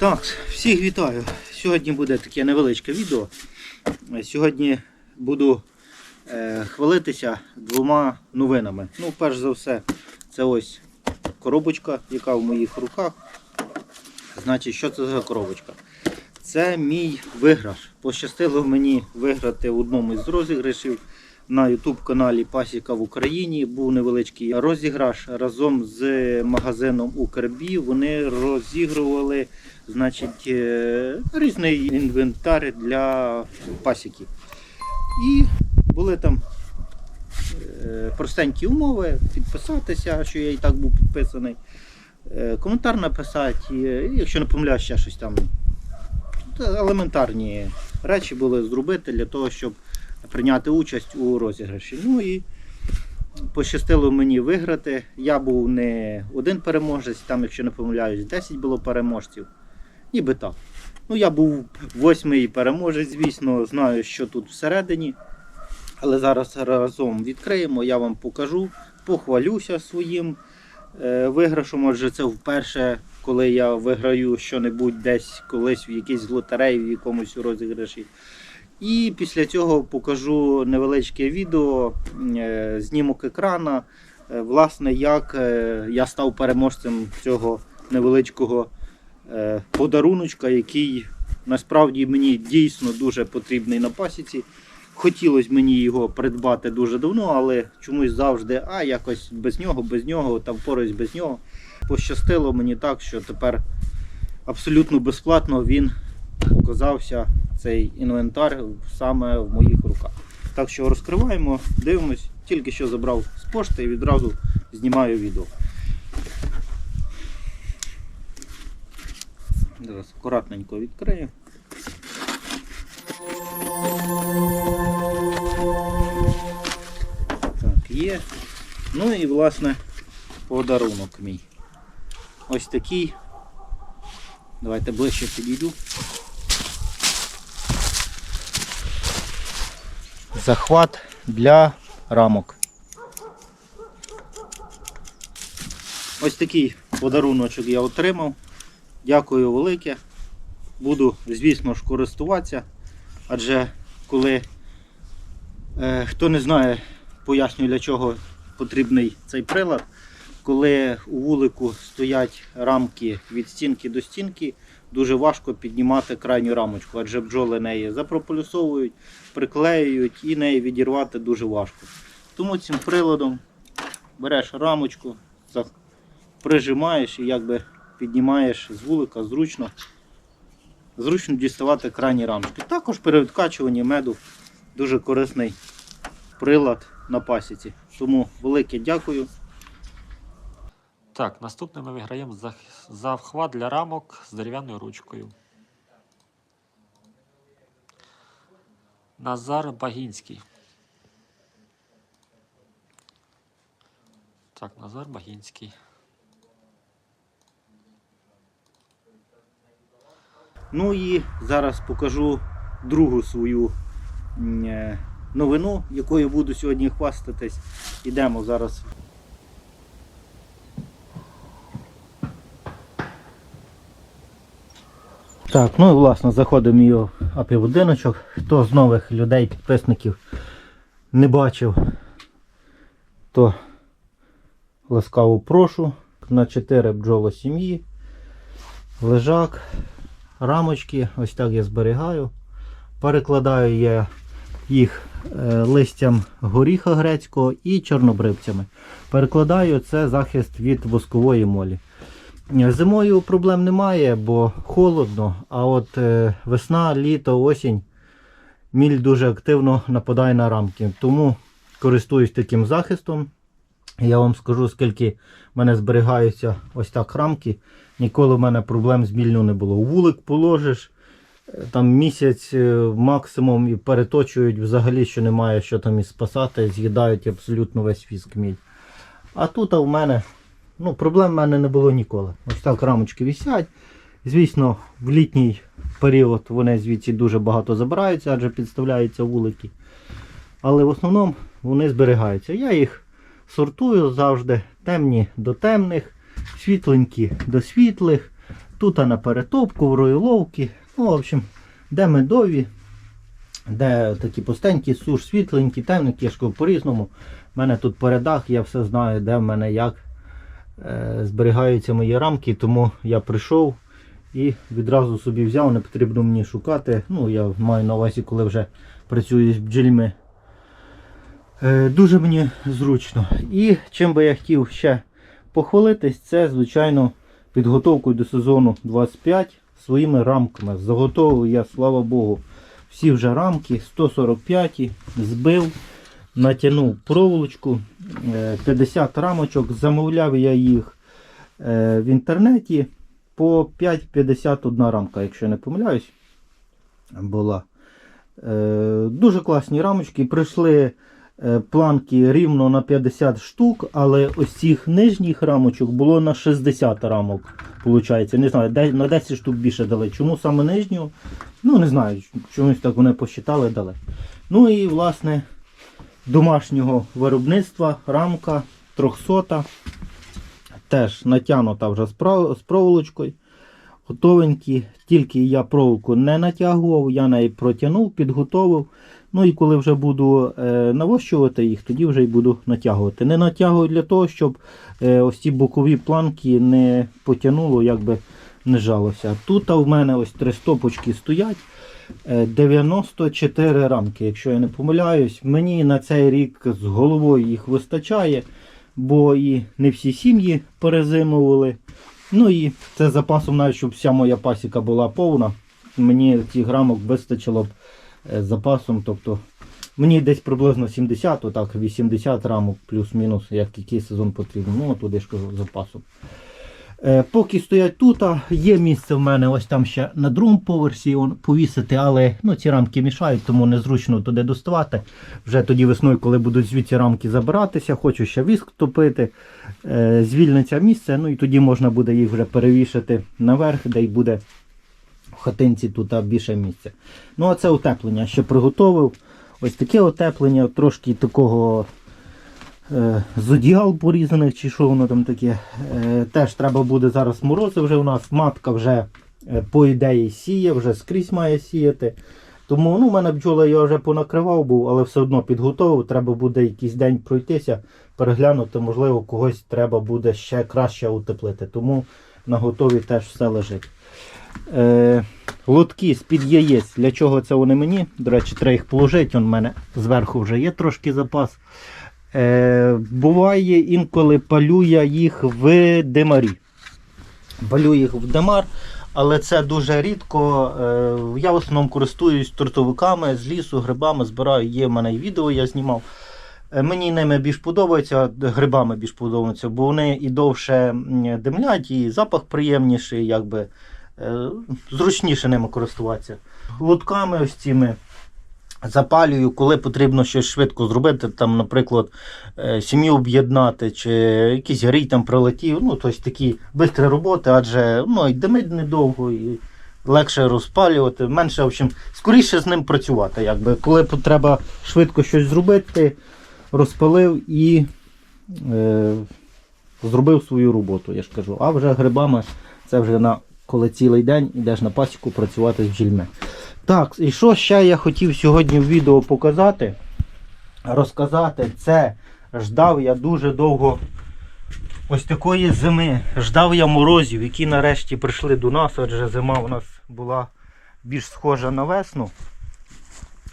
Так, всіх вітаю. Сьогодні буде таке невеличке відео. Сьогодні буду е, хвалитися двома новинами. Ну, перш за все, це ось коробочка, яка в моїх руках. Значить, що це за коробочка? Це мій виграш. Пощастило мені виграти в одному із розіграшів на YouTube каналі Пасіка в Україні. Був невеличкий розіграш разом з магазином Укрбі. Вони розігрували значить, е, різний інвентар для пасіки. І були там е, простенькі умови, підписатися, що я і так був підписаний. Е, Коментар написати, якщо не помиляюсь, ще щось там. Елементарні речі були зробити для того, щоб прийняти участь у розіграші. Ну і пощастило мені виграти. Я був не один переможець, там, якщо не помиляюсь, 10 було переможців. Ніби так. Ну, я був восьмий переможець, звісно, знаю, що тут всередині. Але зараз разом відкриємо, я вам покажу, похвалюся своїм е, виграшом. Отже, це вперше, коли я виграю що-небудь десь колись в якійсь лотереї, в якомусь розіграші. І після цього покажу невеличке відео, е, знімок екрана, е, власне, як е, я став переможцем цього невеличкого подаруночка, який насправді мені дійсно дуже потрібний на пасіці. Хотілося мені його придбати дуже давно, але чомусь завжди, а якось без нього, без нього, там поруч без нього. Пощастило мені так, що тепер абсолютно безплатно він оказався цей інвентар саме в моїх руках. Так що розкриваємо, дивимось, тільки що забрав з пошти і відразу знімаю відео. Зараз акуратненько відкрию. Так, є. Ну і власне подарунок мій. Ось такий. Давайте ближче підійду. Захват для рамок. Ось такий подаруночок я отримав. Дякую велике. Буду, звісно ж, користуватися. Адже коли е, хто не знає, пояснюю для чого потрібний цей прилад. Коли у вулику стоять рамки від стінки до стінки, дуже важко піднімати крайню рамочку, адже бджоли неї запрополюсовують, приклеюють і неї відірвати дуже важко. Тому цим приладом береш рамочку, прижимаєш і якби піднімаєш з вулика зручно. Зручно діставати крайні рамочки. Також при відкачуванні меду дуже корисний прилад на пасіці. Тому велике дякую. Так, наступне ми виграємо за, за вхват для рамок з дерев'яною ручкою. Назар Багінський. Так, Назар Багінський. Ну і зараз покажу другу свою е, новину, якою буду сьогодні хвастатись. Ідемо зараз. Так, ну і власне заходимо в його апі-будиночок. Хто з нових людей, підписників не бачив, то ласкаво прошу. На 4 бджоли сім'ї. Лежак, рамочки, ось так я зберігаю. Перекладаю я їх е, листям горіха грецького і чорнобривцями. Перекладаю це захист від воскової молі. Зимою проблем немає, бо холодно, а от е, весна, літо, осінь міль дуже активно нападає на рамки. Тому користуюсь таким захистом. Я вам скажу, скільки в мене зберігаються ось так рамки. Ніколи в мене проблем з мільню не було. У вулик положиш, е, там місяць е, максимум і переточують взагалі, що немає що там і спасати, з'їдають абсолютно весь віск міль. А тут а в мене ну, проблем в мене не було ніколи. Ось так рамочки висять. Звісно, в літній період вони звідси дуже багато забираються, адже підставляються вулики. Але в основному вони зберігаються. Я їх сортую завжди темні до темних, світленькі до світлих. тут на перетопку, в роїловки. Ну, в общем, де медові, де такі пустенькі, суш, світленькі, темненькі, я ж по-різному. У мене тут передах, я все знаю, де в мене як зберігаються мої рамки, тому я прийшов і відразу собі взяв, не потрібно мені шукати. Ну, я маю на увазі, коли вже працюю з бджільми. Е, Дуже мені зручно. І чим би я хотів ще похвалитись, це, звичайно, підготовкою до сезону 25 своїми рамками. Заготовив я, слава Богу, всі вже рамки 145 збив, натягнув проволочку, е, 50 рамочок, замовляв я їх е, в інтернеті по 5,51 рамка, якщо не помиляюсь, була. Е, Дуже класні рамочки. Прийшли е, планки рівно на 50 штук, але ось цих нижніх рамочок було на 60 рамок. Получається. Не знаю, на 10 штук більше дали. Чому саме нижню? Ну, не знаю, чомусь так вони посчитали, дали. Ну і власне домашнього виробництва рамка 300 теж натягнута вже з проволочкою. Готовенькі, тільки я проволоку не натягував, я неї протягнув, підготовив. Ну і коли вже буду е, навощувати їх, тоді вже й буду натягувати. Не натягую для того, щоб е, ось ці бокові планки не потягнуло, якби не жалося. Тут в мене ось три стопочки стоять. Е, 94 рамки, якщо я не помиляюсь. Мені на цей рік з головою їх вистачає, бо і не всі сім'ї перезимували. Ну і це запасом, навіть щоб вся моя пасіка була повна. Мені цих рамок вистачило б е, запасом. Тобто мені десь приблизно 70, отак 80 рамок плюс-мінус, як який сезон потрібен. Ну, туди ж кажу, запасом. Е, Поки стоять тут, є місце в мене ось там ще на другому поверсі он, повісити, але ну, ці рамки мішають, тому незручно туди доставати. Вже тоді весною, коли будуть звідси рамки забиратися, хочу ще віск топити, е, звільниться місце, ну і тоді можна буде їх вже перевішати наверх, де й буде в хатинці тут більше місця. Ну а це утеплення ще приготовив. Ось таке утеплення, трошки такого з одіял порізаних, чи що воно там таке. Е, теж треба буде зараз морози вже у нас. Матка вже е, по ідеї сіє, вже скрізь має сіяти. Тому ну, у мене бджола я вже понакривав був, але все одно підготовив. Треба буде якийсь день пройтися, переглянути, можливо, когось треба буде ще краще утеплити. Тому на готові теж все лежить. Е, лотки з-під яєць. Для чого це вони мені? До речі, треба їх положити. В мене зверху вже є трошки запас. Е, буває інколи палю я їх в димарі. Палю їх в димар, але це дуже рідко. Е, я в основному користуюсь тортовиками з лісу, грибами збираю. Є в мене і відео, я знімав. Е, Мені ними більш подобається, грибами більш подобається, бо вони і довше димлять, і запах приємніший, якби е, зручніше ними користуватися. Лутками ось цими запалюю, коли потрібно щось швидко зробити, там, наприклад, е, сім'ю об'єднати, чи якийсь грій там прилетів. Ну, тобто такі швидкі роботи, адже ну, і димить недовго, і легше розпалювати, менше, в общем, скоріше з ним працювати. Якби. Коли треба швидко щось зробити, розпалив і е, зробив свою роботу, я ж кажу. А вже грибами це вже на коли цілий день йдеш на пасіку працювати з бджільми. Так, і що ще я хотів сьогодні в відео показати, розказати, це ждав я дуже довго ось такої зими. Ждав я морозів, які нарешті прийшли до нас, адже зима у нас була більш схожа на весну.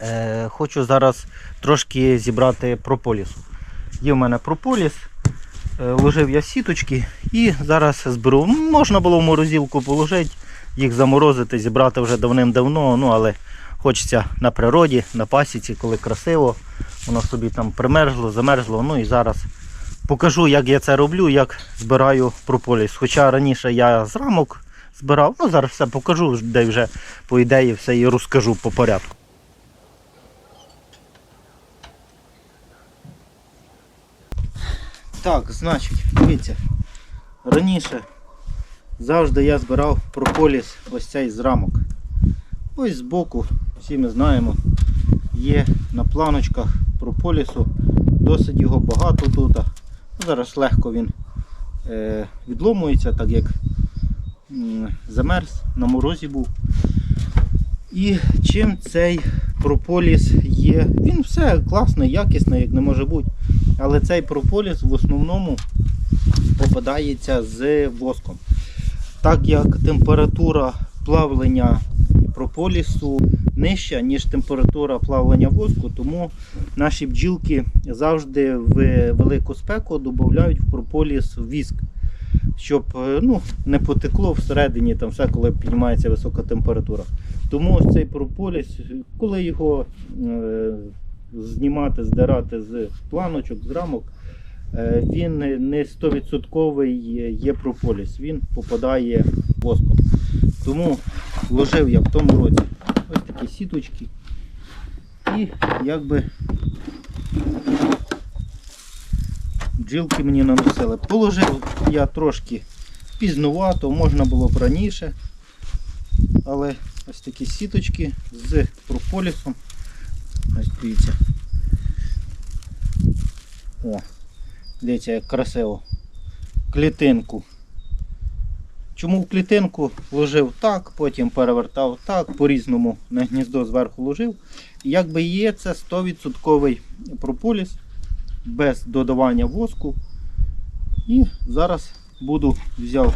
Е, хочу зараз трошки зібрати прополісу. Є в мене прополіс, е, ложив я сіточки і зараз зберу. Можна було в морозилку положити, їх заморозити, зібрати вже давним-давно, ну але хочеться на природі, на пасіці, коли красиво, воно собі там примерзло, замерзло. Ну і зараз покажу, як я це роблю, як збираю прополіс. Хоча раніше я з рамок збирав, ну зараз все покажу, де вже по ідеї все і розкажу по порядку. Так, значить, дивіться, раніше завжди я збирав прополіс ось цей з рамок. Ось збоку, всі ми знаємо, є на планочках прополісу. Досить його багато тут. Ну, Зараз легко він е, відломується, так як замерз, на морозі був. І чим цей прополіс є? Він все класний, якісний, як не може бути. Але цей прополіс в основному попадається з воском. Так як температура плавлення прополісу нижча, ніж температура плавлення воску, тому наші бджілки завжди в велику спеку додають в прополіс віск, щоб е, ну, не потекло всередині, там все, коли піднімається висока температура. Тому ось цей прополіс, коли його е, знімати, здирати з планочок, з рамок, він не 100% є прополіс, він попадає воском. Тому вложив я в тому році ось такі сіточки. І якби бджілки мені наносили. Положив я трошки пізнувато, можна було б раніше. Але ось такі сіточки з прополісом. Ось дивіться. О, дивіться, як красиво. Клітинку. Чому в клітинку ложив так, потім перевертав так, по-різному на гніздо зверху ложив. Якби є це 100% прополіс без додавання воску. І зараз буду взяв.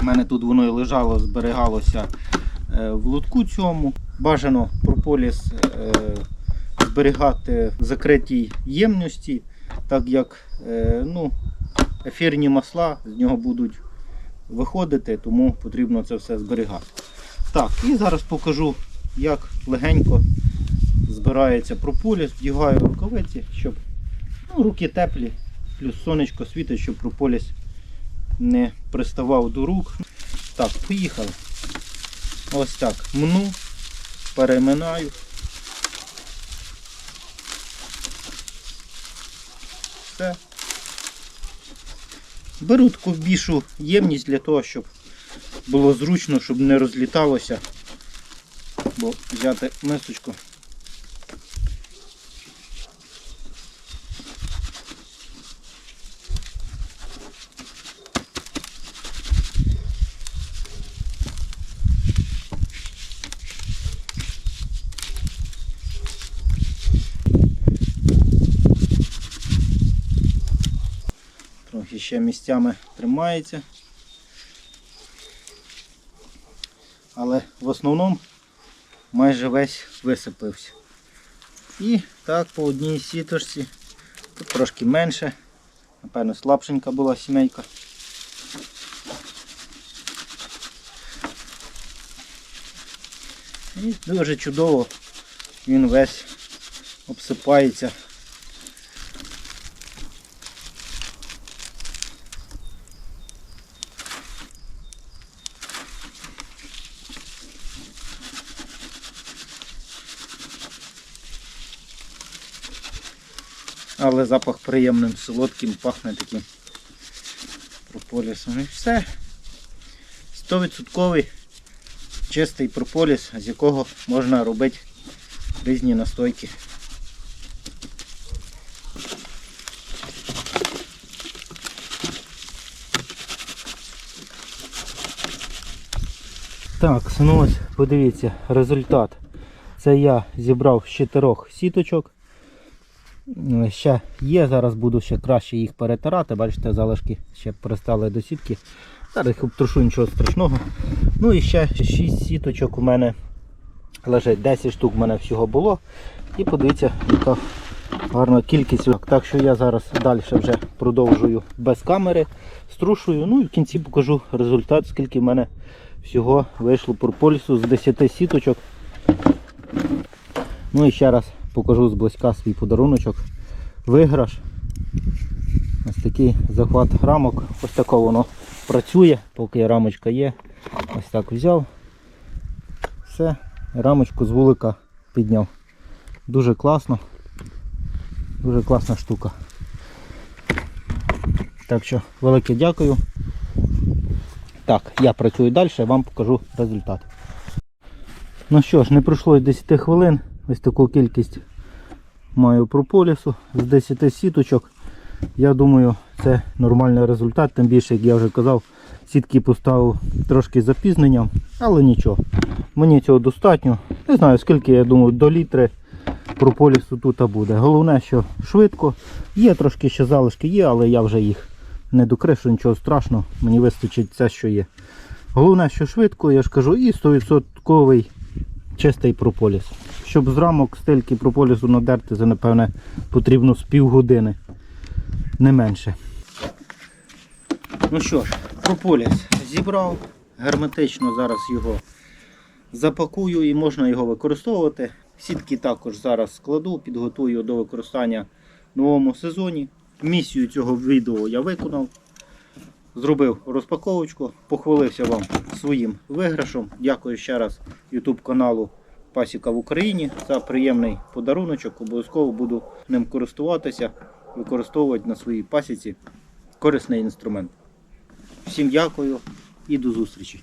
У мене тут воно і лежало, зберігалося е, в лотку цьому. Бажано прополіс е, зберігати в закритій ємності, так як е, ну, ефірні масла з нього будуть виходити, тому потрібно це все зберігати. Так, і зараз покажу, як легенько збирається прополіс, вдягаю рукавиці, щоб ну, руки теплі, плюс сонечко світить, щоб прополіс не приставав до рук. Так, поїхали. Ось так. Мну, переминаю. Все. Беру таку більшу ємність для того, щоб було зручно, щоб не розліталося. Бо взяти мисочку. Ще місцями тримається. Але в основному майже весь висипався. І так по одній сіточці. Тут трошки менше. Напевно, слабшенька була сімейка. І дуже чудово він весь обсипається. Але запах приємним, солодким, пахне таким прополісом. І все. 100% чистий прополіс, з якого можна робити різні настойки. Так, ну подивіться результат. Це я зібрав з чотирьох сіточок. Е, Ще є, зараз буду ще краще їх перетирати. Бачите, залишки ще пристали до сітки. Зараз їх нічого страшного. Ну і ще 6 сіточок у мене лежить. 10 штук у мене всього було. І подивіться, яка гарна кількість. Так що я зараз далі вже продовжую без камери, струшую. Ну і в кінці покажу результат, скільки в мене всього вийшло прополісу з 10 сіточок. Ну і ще раз покажу зблизька свій подаруночок. Виграш. Ось такий захват рамок. Ось тако воно працює, поки рамочка є. Ось так взяв. Все, рамочку з вулика підняв. Дуже класно. Дуже класна штука. Так що, велике дякую. Так, я працюю далі, вам покажу результат. Ну що ж, не пройшло й 10 хвилин. Ось таку кількість маю прополісу з 10 сіточок. Я думаю, це нормальний результат, тим більше, як я вже казав, сітки поставив трошки запізненням, але нічого. Мені цього достатньо. Не знаю скільки, я думаю, до літри прополісу тут буде. Головне, що швидко. Є трошки ще залишки є, але я вже їх не докришу, нічого страшного. Мені вистачить це, що є. Головне, що швидко, я ж кажу, і 100% чистий прополіс. Щоб з рамок стельки прополісу надерти, це напевне потрібно з півгодини. Не менше. Ну що ж, прополіс зібрав. Герметично зараз його запакую і можна його використовувати. Сітки також зараз складу, підготую до використання в новому сезоні. Місію цього відео я виконав. Зробив розпаковочку, похвалився вам своїм виграшом. Дякую ще раз YouTube каналу Пасіка в Україні за приємний подаруночок. Обов'язково буду ним користуватися, використовувати на своїй пасіці корисний інструмент. Всім дякую і до зустрічі!